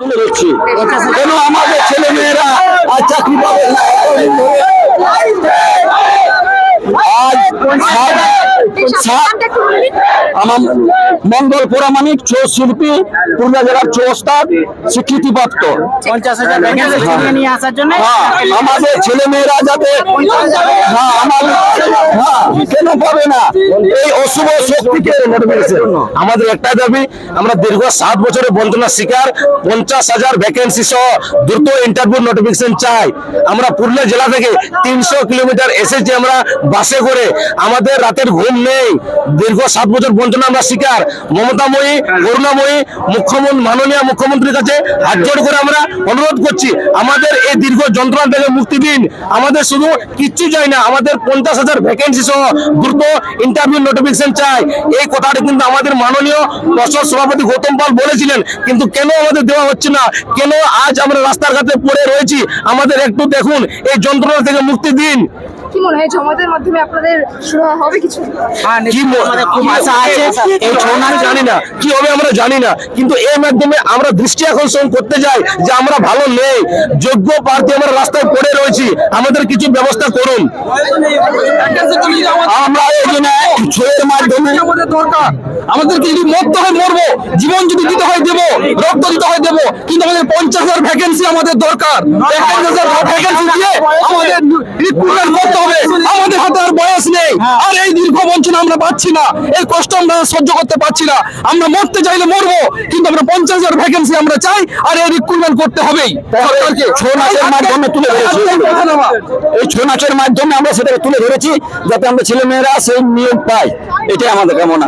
তুলে ধরছি কেন আমাদের ছেলে মেয়েরা আজ চাকরি পাবে না? আজ আমার মঙ্গল পুরামানিক চৌ শিল্পী পুরুলিয়া জেলার চৌস্তাদ স্বীকৃতিপ্রাপ্ত পঞ্চাশ হাজার ভ্যাকেন্সি ছিনিয়ে নিয়ে আসার জন্য? হ্যাঁ, আমাদের ছেলে মেয়েরা যাতে হ্যাঁ আমার হ্যাঁ কেন পাবে না? এই অশুভ শক্তিকে আমাদের একটা দাবি, আমরা দীর্ঘ সাত বছরের বঞ্চনার শিকার, পঞ্চাশ হাজার ভ্যাকেন্সি সহ দ্রুত ইন্টারভিউ নোটিফিকেশন চাই। আমরা পুরুলিয়া জেলা থেকে তিনশো কিলোমিটার এসেছি আমরা বাসে করে। আমাদের রাতের ঘুম নেই। দীর্ঘ সাত বছর বঞ্চনা আমরা শিকার। মমতাময়ী, করুণাময়ী, মুখ্যমন্ত্রী মাননীয় মুখ্যমন্ত্রীর কাছে হাত জোড় করে আমরা অনুরোধ করছি, আমাদের এই দীর্ঘ যন্ত্রণা থেকে মুক্তি দিন। আমাদের শুধু কিচ্ছু চাই না, আমাদের পঞ্চাশ হাজার ভ্যাকেন্সি সহ দ্রুত ইন্টারভিউ নোটিফিকেশন চাই। এই কথাটি কিন্তু আমাদের মাননীয় পর্ষদ সভাপতি গৌতম পাল বলেছিলেন। কিন্তু কেন আমাদের দেওয়া হচ্ছে না? কেন আজ আমরা রাস্তার ঘাটে পড়ে রয়েছি? আমাদের একটু দেখুন, এই যন্ত্রণা থেকে মুক্তি দিন। কি মনে হয় জমাতের মাধ্যমে আপনাদের শুরু হবে কিছু? হ্যাঁ, কি আমাদের খুব আশা আছে। এই ছৌ জানি না। কি হবে আমরা জানি না। কিন্তু এর মাধ্যমে আমরা দৃষ্টি আকর্ষণ করতে যাই যে আমরা ভালো নেই। যোগ্য প্রার্থী আমরা রাস্তায় পড়ে রয়েছি। আমাদের কিছু ব্যবস্থা করুন। আমরা এই জন্য ছয়ের মাধ্যমে আমাদের দরকার। আমাদেরকে যদি মরতে হয় মরবো। জীবন যদি দিতে হয় দেবো। রক্ত দিতে হয় দেবো। কিন্তু আমাদের পঞ্চাশ হাজার ভ্যাকেন্সি আমাদের দরকার। ভ্যাকেন্সি দিয়ে আমাদের রিক্রুটমেন্ট করতে হবে। আমাদের হাতে আর বয়স নেই। আর এই দীর্ঘ বঞ্চনা আমরা পাচ্ছি না। এই কষ্ট আমরা সহ্য করতে পারছি না। আমরা মরতে চাইলে মরবো কিন্তু আমরা পঞ্চাশ হাজার ভ্যাকেন্সি আমরা চাই আর এই রিক্রুটমেন্ট করতে হবেই। সরকারকে ছৌ নাচের মাধ্যমে তুলে ধরেছি। এই ছৌ নাচের মাধ্যমে আমরা সেটাকে তুলে ধরেছি যাতে আমরা ছেলে মেয়েরা সেই নিয়োগ পাই এটাই আমাদের কামনা